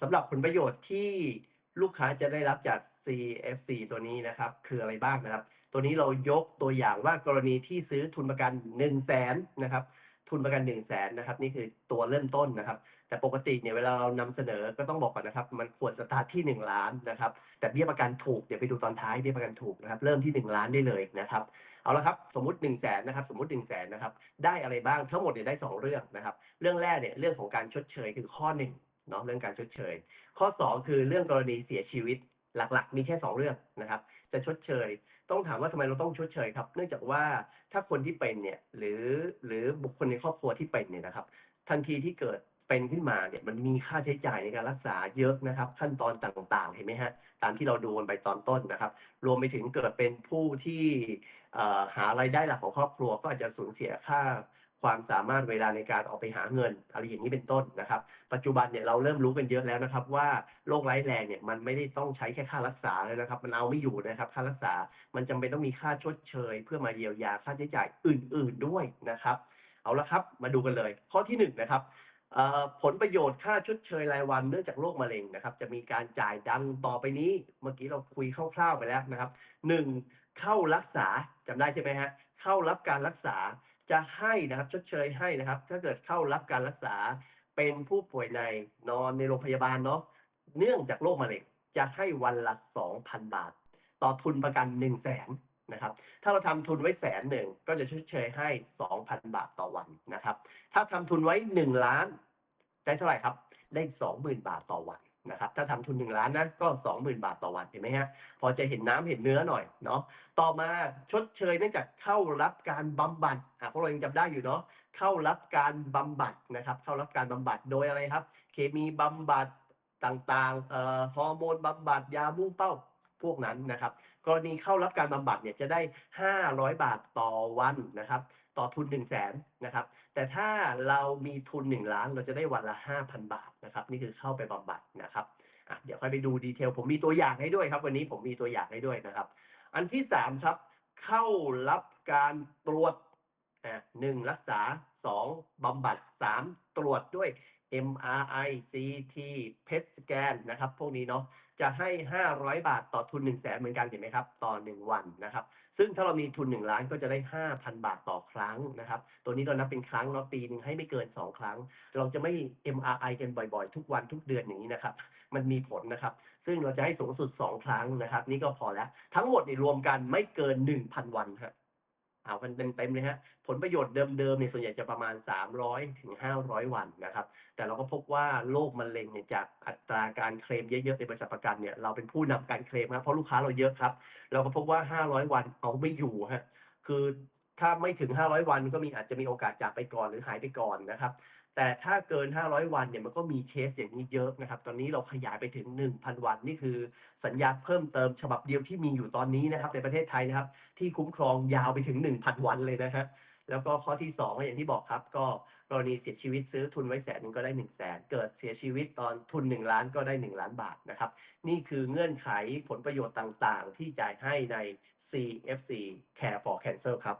สำหรับผลประโยชน์ที่ลูกค้าจะได้รับจาก CFC ตัวนี้นะครับ คืออะไรบ้างนะครับ ตัวนี้เรายกตัวอย่างว่ากรณีที่ซื้อทุนประกัน1นึ่งแสนนะครับ ทุนประกัน1นึ่งแสนนะครับ นี่คือตัวเริ่มต้นนะครับ แต่ปกติเนี่ยเวลาเรานำเสนอก็ต้องบอกก่อนนะครับ มันควรสตาร์ทที่ 1 ล้านนะครับ แต่เบี้ยประกันถูกเดี๋ยวไปดูตอนท้ายเบี้ยประกันถูกนะครับ เริ่มที่ 1 ล้านได้เลยนะครับ เอาละครับสมมติ1นึ่งแสนนะครับ สมมติ1นึ่งแสนนะครับ ได้อะไรบ้างทั้งหมดเนี่ยได้สองเรื่องนะครับ เรื่องแรกเนี่ยเรื่องของการชดเชยคือข้อหนึ่ง เนาะเรื่องการชดเชย ข้อสองคือเรื่องกรณีเสียชีวิตหลักๆ มีแค่สองเรื่องนะครับ จะชดเชย ต้องถามว่าทำไมเราต้องชดเชยครับ เนื่องจากว่าถ้าคนที่เป็นเนี่ยหรือหรือบุคคลในครอบครัวที่เป็นเนี่ยนะครับ ทันทีที่เกิดเป็นขึ้นมาเนี่ยมันมีค่าใช้จ่ายในการรักษาเยอะนะครับ ขั้นตอนต่างๆ เห็นไหมฮะตามที่เราดูกันไปตอนต้นนะครับ รวมไปถึงเกิดเป็นผู้ที่หารายได้หลักของครอบครัวก็อาจจะสูญเสียค่า ความสามารถเวลาในการออกไปหาเงินอะไรอย่างนี้เป็นต้นนะครับ ปัจจุบันเนี่ยเราเริ่มรู้กันเยอะแล้วนะครับ ว่าโรคร้ายแรงเนี่ยมันไม่ได้ต้องใช้แค่ค่ารักษาเลยนะครับ มันเอาไม่อยู่นะครับ ค่ารักษา มันจำเป็นต้องมีค่าชดเชย เพื่อมาเยียวยาค่าใช้จ่ายอื่น ๆด้วยนะครับ เอาละครับ มาดูกันเลย ข้อที่หนึ่งนะครับผลประโยชน์ค่าชดเชยรายวันเนื่องจากโรคมะเร็งนะครับ จะมีการจ่ายดังต่อไปนี้ เมื่อกี้เราคุยคร่าวๆไปแล้วนะครับหนึ่งเข้ารักษาจำได้ใช่ไหมฮะเข้ารับการรักษา จะให้นะครับชดเชยให้นะครับ ถ้าเกิดเข้ารับการรักษาเป็นผู้ป่วยในนอนในโรงพยาบาลเนาะเนื่องจากโรคมะเร็งจะให้วันละสองพันบาท ต่อทุนประกันหนึ่งแสนนะครับ ถ้าเราทำทุนไว้แสนหนึ่งก็จะชดเชยให้สองพันบาทต่อวันนะครับ ถ้าทำทุนไว้หนึ่งล้านได้เท่าไหร่ครับ ได้สองหมื่นบาทต่อวัน นะครับถ้าทำทุนหนึ่งล้านนะก็สองหมื่นบาทต่อวันเห็นไหมฮะพอจะเห็นน้ำเห็นเนื้อหน่อยเนาะต่อมาชดเชยเนื่องจากเข้ารับการบำบัดอะพวกเรายังจำได้อยู่เนาะเข้ารับการบำบัดนะครับ เข้ารับการบำบัดโดยอะไรครับ เคมีบำบัดต่างๆเอ่อฮอร์โมนบำบัดยามุ่งเป้าพวกนั้นนะครับ กรณีเข้ารับการบำบัดเนี่ยจะได้ 500 บาทต่อวันนะครับ ต่อทุน 1 0 0 0 0แสนนะครับ แต่ถ้าเรามีทุน 1 ล้าน เราจะได้วันละ 5,000 บาทนะครับ นี่คือเข้าไปบำบัดนะครับอะเดี๋ยวค่อยไปดูดีเทล ผมมีตัวอย่างให้ด้วยครับ วันนี้ผมมีตัวอย่างให้ด้วยนะครับ อันที่สามครับ เข้ารับการตรวจหนึ่งรักษาสองบำบัดสามตรวจด้วย MRI CT PET scan นะครับ พวกนี้เนาะจะให้ 500 บาทต่อทุน 1 0 0 0 0แสนเหมือนกันเห็นไหมครับ ต่อ 1 วันนะครับ ซึ่งถ้าเรามีทุน 1 ล้านก็จะได้ 5,000 บาทต่อครั้งนะครับ ตัวนี้เรานับเป็นครั้งเนาะปีหนึงให้ไม่เกิน 2 ครั้ง เราจะไม่ MRI กันบ่อยๆ ทุกวันทุกเดือนอย่างนี้นะครับ มันมีผลนะครับ ซึ่งเราจะให้สูงสุด 2 ครั้งนะครับ นี่ก็พอแล้ว ทั้งหมดนี่รวมกันไม่เกิน 1,000 วันครับ อามันเต็มเลยฮะผลประโยชน์เดิมๆเนี่ยส่วนใหญ่จะประมาณ 300ถึง500 วันนะครับ แต่เราก็พบว่าโรคมะเร็งเนี่ยจากอัตราการเคลมเยอะๆในบริษัทประกันเนี่ยเราเป็นผู้นำการเคลมครับเพราะลูกค้าเราเยอะครับ เราก็พบว่า 500 วันเอาไม่อยู่ฮะคือถ้าไม่ถึง 500 วันก็มีอาจจะมีโอกาสจากไปก่อนหรือหายไปก่อนนะครับ แต่ถ้าเกิน 500 วันเนี่ยมันก็มีเคสอย่างนี้เยอะนะครับ ตอนนี้เราขยายไปถึง 1,000 วันนี่คือสัญญาเพิ่มเติมฉบับเดียวที่มีอยู่ตอนนี้นะครับ ในประเทศไทยนะครับ ที่คุ้มครองยาวไปถึง 1,000 วันเลยนะฮะแล้วก็ข้อที่สองก็อย่างที่บอกครับ ก็กรณีเสียชีวิตซื้อทุนไว้แสนหนึ่งก็ได้หนึ่งแสนเกิดเสียชีวิตตอนทุนหนึ่งล้านก็ได้หนึ่งล้านบาทนะครับ นี่คือเงื่อนไขผลประโยชน์ต่างๆ ที่จ่ายให้ใน CFC Care for Cancer ครับ